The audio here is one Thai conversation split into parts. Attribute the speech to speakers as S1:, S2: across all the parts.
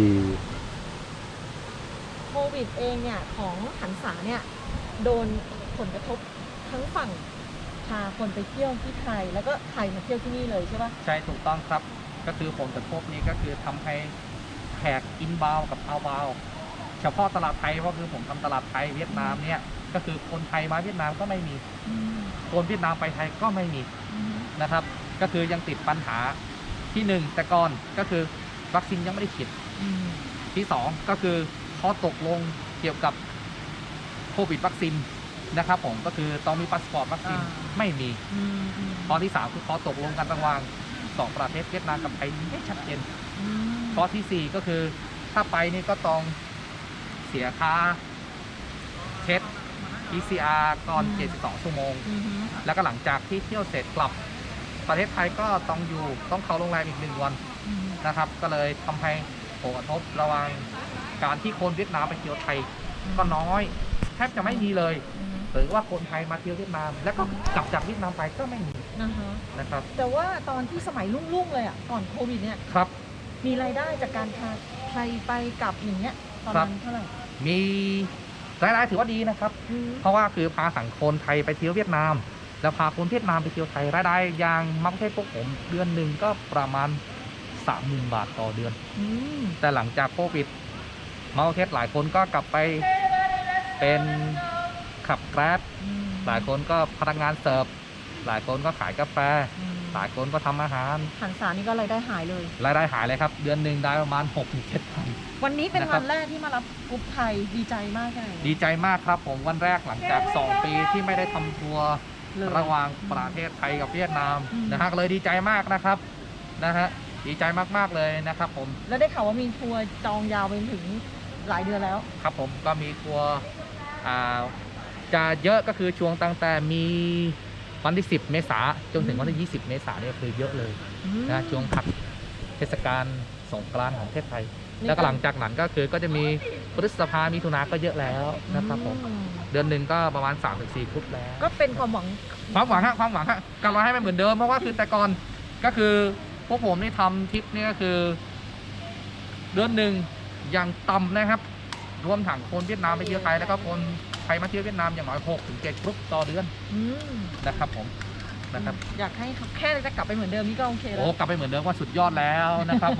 S1: ีโควิดเองเนี่ยของหันษาเนี่ยโดนผลกระทบทั้งฝั่งพาคนไปเที่ยวที่ไทย แล้วก็ไทยมาเที่ยวที่นี่เลยใช่ปะ
S2: ใช่ถูกต้องครับ ก็คือผลกระทบนี้ก็คือทำให้แขกอินบาวกับเอาบาวเฉพาะตลาดไทยก็คือผมทำตลาดไทยเวียดนามเนี่ยก็คือคนไทยมาเวียดนามก็ไม่มีคนเวียดนามไปไทยก็ไม่มีนะครับ ก็คือยังติดปัญหาที่หนึ่งแต่ก่อนก็คือวัคซีนยังไม่ได้ฉีด ที่สองก็คือข้อตกลงเกี่ยวกับโควิดวัคซีนนะครับผมก็คือต้องมีพาสปอร์ตวัคซีน
S1: อ่า
S2: ไม่มีข้อที่ 3 คือข้อตกลงกันระหว่างสองประเทศเวียดนามกับไทยไม่ชัดเจนข้อทีสี่4 ก็คือถ้าไปนี่ก็ต้องเสียค่าเช็ด PCR ก่อน 72 ชั่วโมงแล้วก็หลังจากที่เที่ยวเสร็จกลับ ประเทศไทยก็ต้องอยู่ต้องเข้าโรงแรมอีกหนึ่งวันนะครับ ก็เลยทำให้ ผลกระทบระหว่างการที่คนเวียดนามไปเที่ยวไทยก็น้อยแทบจะไม่มีเลย หรือว่าคนไทยมาเที่ยวเวียดนาม แล้วก็กลับจากเวียดนามไปก็ไม่มี
S1: นะคะ
S2: นะครับ
S1: แต่ว่าตอนที่สมัยรุ่งๆเลยอะก่อนโควิดเนี่ย
S2: ครับ
S1: มีรายได้จากการพาไทยไปกลับอย่างเงี้ยตอนนั้นเท่าไหร่
S2: มีรายได้ถือว่าดีนะครับ เพราะว่าคือพาสังคนไทยไปเที่ยวเวียดนาม แล้วพาคนเวียดนามไปเที่ยวไทยรายได้อย่างมักเทศพวกผมเดือนหนึ่งก็ประมาณ สามหมื่นบาทต่อเดือน
S1: อืม
S2: แต่หลังจากโควิดมาเทศหลายคนก็กลับไปเป็นขับแกร็บ
S1: อืม
S2: หลายคนก็พนักงานเสิร์ฟหลายคนก็ขายกาแฟ
S1: อืม
S2: หลายคนก็ทำอาหาร
S1: หันษานี่ก็รายได้หายเลย
S2: รายได้หายเลยครับ เดือนหนึ่งได้ประมาณ6กถึงเจ็ดพัน
S1: วันนี้เป็น
S2: นะครับ
S1: วันแรกที่มารับกรุ๊ปไทยดีใจมากแค่ไหน
S2: ดีใจมากครับผมวันแรกหลังจาก 2 ปีที่ไม่ได้ทำทัวร์
S1: เลย
S2: ระหว่างประเทศไทยกับเวียดนาม
S1: อืม
S2: นะฮะก็เลยดีใจมากนะครับนะฮะ ดีใจมากๆเลยนะครับผม
S1: แล้วได้ข่าวว่ามีทัวร์จองยาวไปถึงหลายเดือนแล้ว
S2: ครับผมก็มีทัวร์อ่าจะเยอะก็คือช่วงตั้งแต่มีวันที่ 10 เมษาจนถึงวันที่ 20 เมษาเนี่ยคือเยอะเลยนะช่วงพักเทศกาลสงกรานต์ของประเทศไทย
S1: นี่
S2: แล้วก็หลังจากนั้นก็คือก็จะมีพฤษภามีถุนาก็เยอะแล้วนะครับผม
S1: อืม
S2: เดือนหนึ่งก็ประมาณ 3-4ครุปแล้ว
S1: ก็เป็นความหวัง
S2: ความหวังฮะความหวังฮะกำลังให้มันเหมือนเดิมเพราะว่าคือแต่ก่อนก็คือ พวกผมนี่ทำทริปนี่ก็คือ เดือนหนึ่งอย่างต่ำนะครับ รวมถังคนเวียดนามไปเที่ยวไทยแล้วก็คนไทยมาเที่ยวเวียดนามอย่างน้อย6ถึง7กรุ๊ปต่อเดือน
S1: อืม
S2: นะครับผมนะครับ
S1: อยากให้แค่จะกลับไปเหมือนเดิมนี่ก็โอเคแล้
S2: โอ้
S1: ว
S2: กลับไปเหมือนเดิมว่าสุดยอดแล้วนะครับ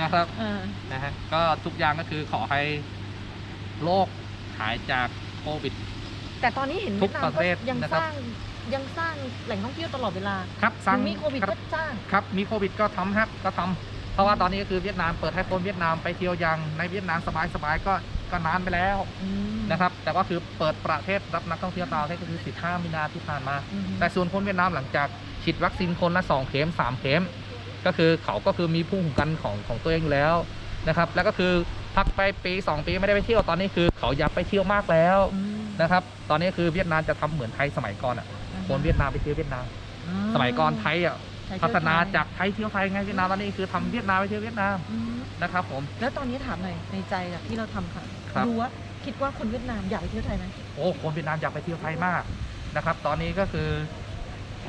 S2: นะครับ
S1: เออ
S2: นะฮะก็ทุกอย่างก็คือขอให้โลกหายจากโควิด
S1: แต่ตอนนี้เห็น
S2: ทุ
S1: เวี
S2: ก
S1: ยดนาม
S2: ประเทศ
S1: ก็ยัง
S2: นะ
S1: ส
S2: ครับ
S1: ร้าง ยังสร้างแหล่งท่องเที่ยวตลอดเวลา
S2: ครับสร้าง
S1: ถึงมีโควิด
S2: ครับ
S1: ก็สร้าง
S2: ครับมีโควิดก็ทำครับก็ทำเพราะว่าตอนนี้ก็คือเวียดนามเปิดให้คนเวียดนามไปเที่ยวยังในเวียดนามสบายๆก็ก็นานไปแล้ว
S1: อืม
S2: นะครับ แต่ว่าคือเปิดประเทศรับนักท่องเที่ยวต่างประเทศก็คือ 15 มีนาที่ผ่านมา
S1: อืม
S2: แต่ส่วนคนเวียดนามหลังจากฉีดวัคซีนคนละ 2 เข็ม 3 เข็ม ก็คือเขาก็คือมีภูมิคุ้มกันของของตัวเองอยู่แล้วนะครับ แล้วก็คือพักไปปี 2 ปีไม่ได้ไปเที่ยวตอนนี้คือเขาอยากไปเที่ยวมากแล้ว
S1: อืม
S2: นะครับ ตอนนี้คือเวียดนามจะทำเหมือนไทยสมัยก่อนอะ คนเวียดนามไปเที่ยวเวียดนาม สมัยก่อนไทยอะ
S1: ไทย
S2: พัฒนา
S1: เที่ยวไทย
S2: จากไทยเที่ยวไทยไงเวียดนามตอนนี้คือทำเวียดนามไปเที่ยวเวียดนาม
S1: อืม
S2: นะครับ ผม
S1: แล้วตอนนี้ถามหน่อยในใจอะที่เราทำค่ะ
S2: ครับ
S1: ดูว่าคิดว่าคนเวียดนามอยากไปเที่ยวไทยไหม
S2: โอ้คนเวียดนามอยากไปเที่ยวไทยมากนะครับ ตอนนี้ก็คือ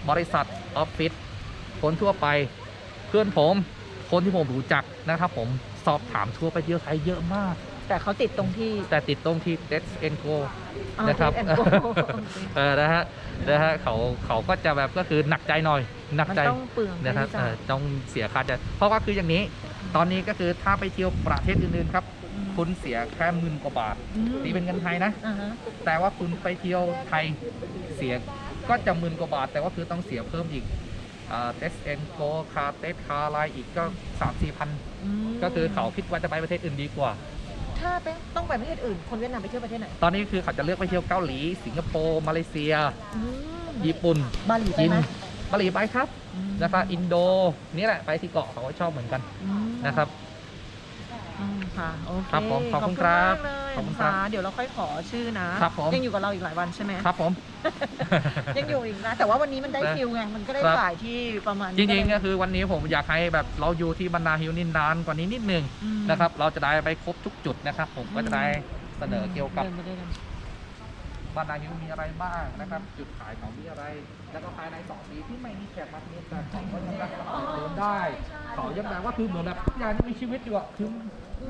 S2: บริษัทออฟฟิศคนทั่วไป เพื่อนผม คนที่ผมรู้จักนะครับ ผม สอบถามทัวร์ไปเที่ยวไทยเยอะมาก
S1: แต่เขาติดตรงที่
S2: แต่ติดตรงที่ d e s and Go
S1: อ่า
S2: นะครับ
S1: Taste and Go
S2: เออนะฮะนะฮะเขาเขาก็จะแบบก็คือหนักใจหน่อยหนัก
S1: มัน
S2: ใจ
S1: ต้องเปลือง
S2: นะครับ
S1: ค่า
S2: เอ
S1: ใช้
S2: อ
S1: จ่าย
S2: ต้องเสียค่าจะเพราะว่าคืออย่างนี้ ตอนนี้ก็คือถ้าไปเที่ยวประเทศอื่นๆครับ
S1: ม
S2: คุณเสียแค่หมื่นกว่าบาท
S1: อืม
S2: ตีเป็นเงินไทยนะ
S1: อ่าฮะ
S2: แต่ว่าคุณไปเที่ยวไทยเสียก็จะหมื่นกว่าบาท แต่ว่าคือต้องเสียเพิ่มอีก เทสเอ็นโกคาเตสคาไลอีกก็สามสี่พัน
S1: ม
S2: ก็คือเขาคิดว่าจะไปประเทศอื่นดีกว่า
S1: ถ้าไปต้องไปประเทศอื่น คนเวียดนามไปเที่ยวประเทศไหน
S2: ตอนนี้คือเขาจะเลือกไปเที่ยวเกาหลี สิงคโปร์มาเลเซีย
S1: อืม
S2: ญี่ปุ่น
S1: บาหลีไป
S2: จีน
S1: ไหม
S2: บาหลีไปครับ
S1: อืม
S2: นะครับอินโดนี่แหละไปที่เกาะเขาก็ชอบเหมือนกัน
S1: อืม
S2: นะครับ
S1: อืมค่ะโอเค
S2: ครับผมขอบคุณครับ
S1: มากเลย
S2: ขอบคุณครับ
S1: ฟ้าเดี๋ยวเราค่อยขอชื่อนะครับ
S2: ผม
S1: ยังอยู่กับเราอีกหลายวันใช่ไหม
S2: ครับผม
S1: ยังอยู่อีกนะ แต่ว่าวันนี้มันได้
S2: นะ
S1: ฟิลไง มันก็ได้
S2: ครับ
S1: ถ่ายที่ประมาณ
S2: จริงๆ
S1: ก็
S2: ก็
S1: เลย
S2: คือวันนี้ผมอยากให้แบบเราอยู่ที่บรรดาฮิวนินนานกว่านี้นิดนึง
S1: อืม
S2: นะครับ เราจะได้ไปครบทุกจุดนะครับ ผมก็จะได้เสนอเกี่ยวกับ
S1: ดินไปด้วยกัน
S2: บ้านนาฮิวมีอะไรบ้างนะครับ จุดขายเขามีอะไร แล้วก็ภายในสองปีที่ไม่มีแขกมาเรียนแต่เขายังรักษาเดินได้เขายังแบบว่าคือเหมือนแบบทุกอย่างยังมีชีวิตอยู่อะคือ